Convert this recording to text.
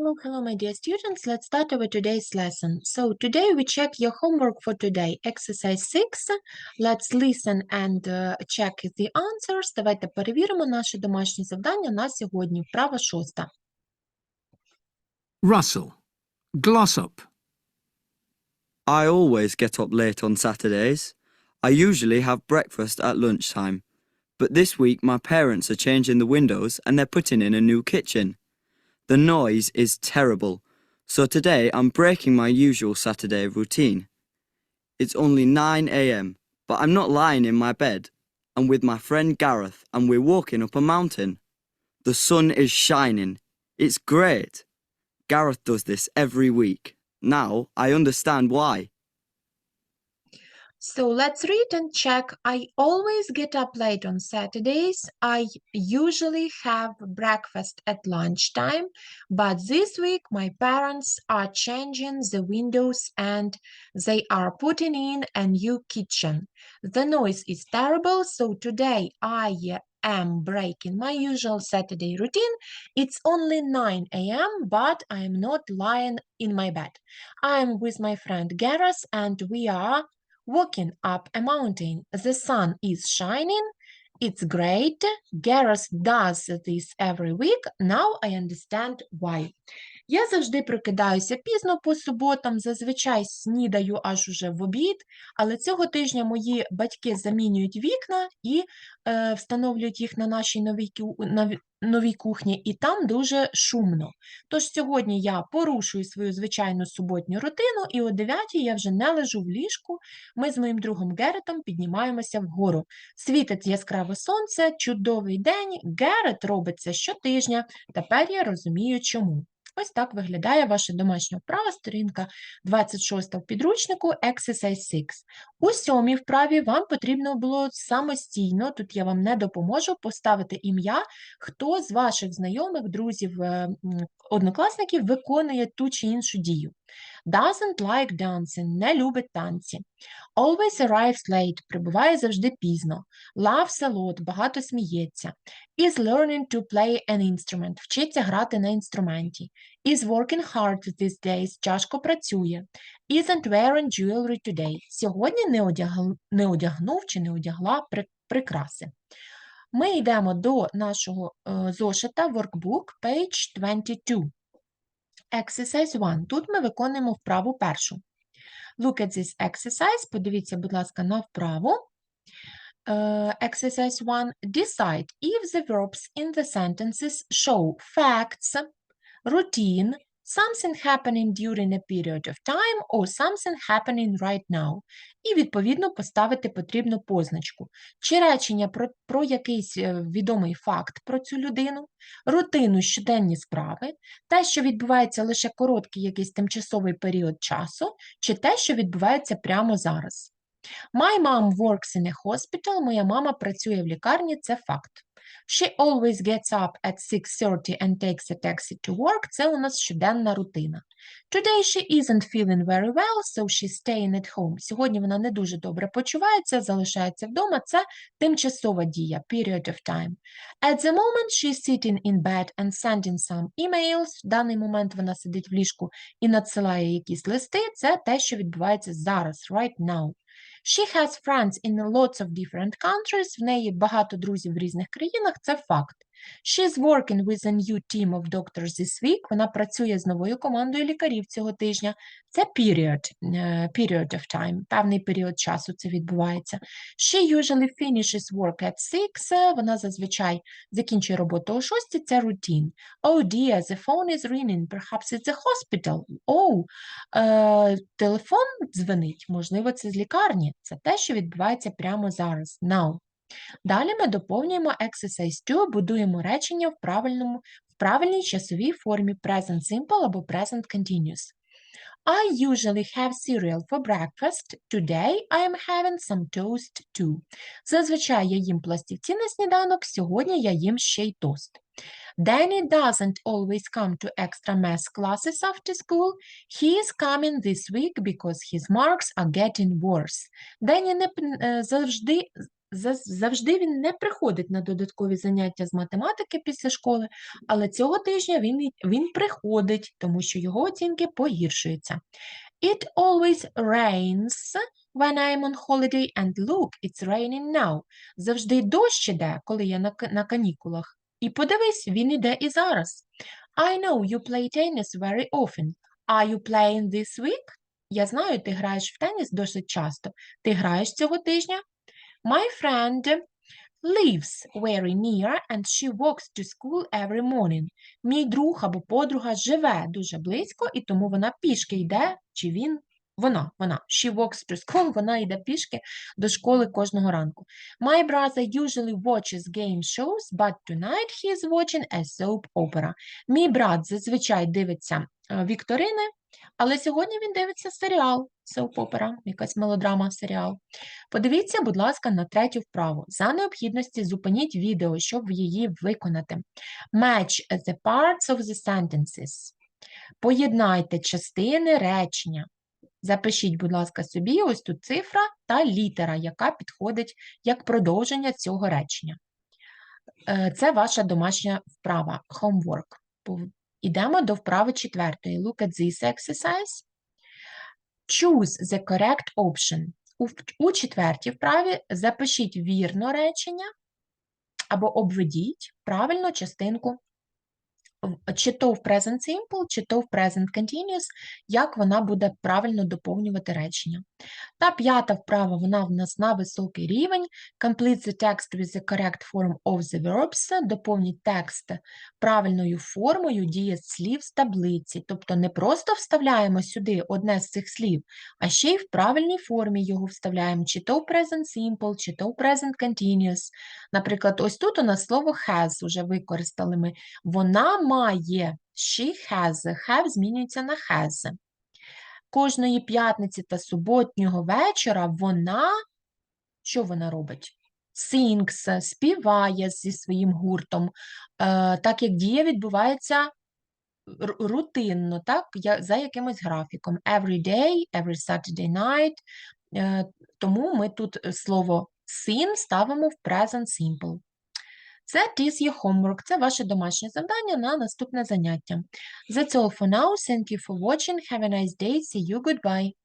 Hello, hello, my dear students. Let's start our today's lesson. So today we check your homework for today. Exercise 6. Let's listen and uh, check the answers. Давайте перевіримо наше домашнє завдання на сьогодні. Вправа шоста. Russell. Glossop. I always get up late on Saturdays. I usually have breakfast at lunchtime. But this week my parents are changing the windows and they're putting in a new kitchen. The noise is terrible, so today I'm breaking my usual Saturday routine. It's only 9 am, but I'm not lying in my bed. I'm with my friend Gareth and we're walking up a mountain. The sun is shining. It's great. Gareth does this every week. Now I understand why. So let's read and check. I always get up late on Saturdays. I usually have breakfast at lunchtime, but this week my parents are changing the windows and they are putting in a new kitchen. The noise is terrible, so today I am breaking my usual Saturday routine. It's only 9 a.m., but I am not lying in my bed. I am with my friend Gareth and we are walking up a mountain. The sun is shining. It's great. Gareth does this every week. Now I understand why. Я завжди прокидаюся пізно по суботам, зазвичай снідаю аж уже в обід, але цього тижня мої батьки замінюють вікна і е, встановлюють їх на нашій новій, ку- новій кухні, і там дуже шумно. Тож сьогодні я порушую свою звичайну суботню рутину, і о 9 я вже не лежу в ліжку, ми з моїм другом Геретом піднімаємося вгору. Світить яскраве сонце, чудовий день. Герет робить це щотижня. Тепер я розумію, чому. Ось так виглядає ваша домашня вправа, сторінка 26 в підручнику Exercise 6. У сьомій вправі вам потрібно було самостійно, тут я вам не допоможу, поставити ім'я, хто з ваших знайомих, друзів, е, однокласників виконує ту чи іншу дію. Doesn't like dancing, не любить танці. Always arrives late, прибуває завжди пізно. Loves a lot, багато сміється. Is learning to play an instrument, вчиться грати на інструменті. Is working hard these days, тяжко працює. Isn't wearing jewelry today, сьогодні не, одягл... не одягнув чи не одягла при... прикраси. Ми йдемо до нашого е, зошита workbook, page 22. Exercise 1. Тут ми виконуємо вправу першу. Look at this exercise. Подивіться, будь ласка, на вправу. Uh, exercise 1. Decide if the verbs in the sentences show facts, routine, something happening during a period of time or something happening right now. І, відповідно, поставити потрібну позначку. Чи речення про, про якийсь е, відомий факт про цю людину, рутину щоденні справи, те, що відбувається лише короткий якийсь тимчасовий період часу, чи те, що відбувається прямо зараз. My mom works in a hospital. Моя мама працює в лікарні, це факт. She always gets up at 6.30 and takes a taxi to work. Це у нас щоденна рутина. Today she isn't feeling very well, so she's staying at home. Сьогодні вона не дуже добре почувається, залишається вдома. Це тимчасова дія, period of time. At the moment she's sitting in bed and sending some emails. В даний момент вона сидить в ліжку і надсилає якісь листи. Це те, що відбувається зараз, right now. She has friends in lots of different countries. В неї багато друзів в різних країнах. Це факт. She's working with a new team of doctors this week. Вона працює з новою командою лікарів цього тижня. Це period, е, period of time, певний період часу це відбувається. She usually finishes work at 6. Е, Вона зазвичай закінчує роботу о 6. Це routine. Oh dear, the phone is ringing. Perhaps it's a hospital. Oh, е, телефон дзвонить. Можливо, це з лікарні. Це те, що відбувається прямо зараз. Now. Далі ми доповнюємо exercise 2, будуємо речення в правильному в правильній часовій формі present simple або present continuous. I usually have cereal for breakfast. Today I am having some toast too. Зазвичай я їм пластівці на сніданок, сьогодні я їм ще й тост. Danny doesn't always come to extra math classes after school. He is coming this week because his marks are getting worse. Дені не е, завжди завжди він не приходить на додаткові заняття з математики після школи, але цього тижня він, він приходить, тому що його оцінки погіршуються. It always rains when I'm on holiday and look, it's raining now. Завжди дощ іде, коли я на, на канікулах. І подивись, він іде і зараз. I know you play tennis very often. Are you playing this week? Я знаю, ти граєш в теніс досить часто. Ти граєш цього тижня? My friend lives very near and she walks to school every morning. Мій друг або подруга живе дуже близько, і тому вона пішки йде, чи він, вона, вона. She walks to school, вона йде пішки до школи кожного ранку. My brother usually watches game shows, but tonight he is watching a soap opera. Мій брат зазвичай дивиться е, вікторини, але сьогодні він дивиться серіал soap якась мелодрама, серіал. Подивіться, будь ласка, на третю вправу. За необхідності зупиніть відео, щоб її виконати. Match the parts of the sentences. Поєднайте частини речення. Запишіть, будь ласка, собі ось тут цифра та літера, яка підходить як продовження цього речення. Е, Це ваша домашня вправа, homework. Ідемо до вправи четвертої. Look at this exercise. Choose the correct option. У, у четвертій вправі запишіть вірно речення або обведіть правильну частинку, чи то в present simple, чи то в present continuous, як вона буде правильно доповнювати речення. Та п'ята вправа, вона в нас на високий рівень. Complete the text with the correct form of the verbs. Доповніть текст правильною формою дієслів з таблиці. Тобто не просто вставляємо сюди одне з цих слів, а ще й в правильній формі його вставляємо, чи то в present simple, чи то в present continuous. Наприклад, ось тут у нас слово has уже використали ми. Вона має. She has. Have змінюється на has. Кожної п'ятниці та суботнього вечора вона, що вона робить? Sings, співає зі своїм гуртом, е, так як дія відбувається рутинно, так, за якимось графіком. Every day, every Saturday night. Е, Тому ми тут слово sing ставимо в present simple. Це is your homework, це ваше домашнє завдання на наступне заняття. That's all for now. Thank you for watching. Have a nice day. See you. Goodbye.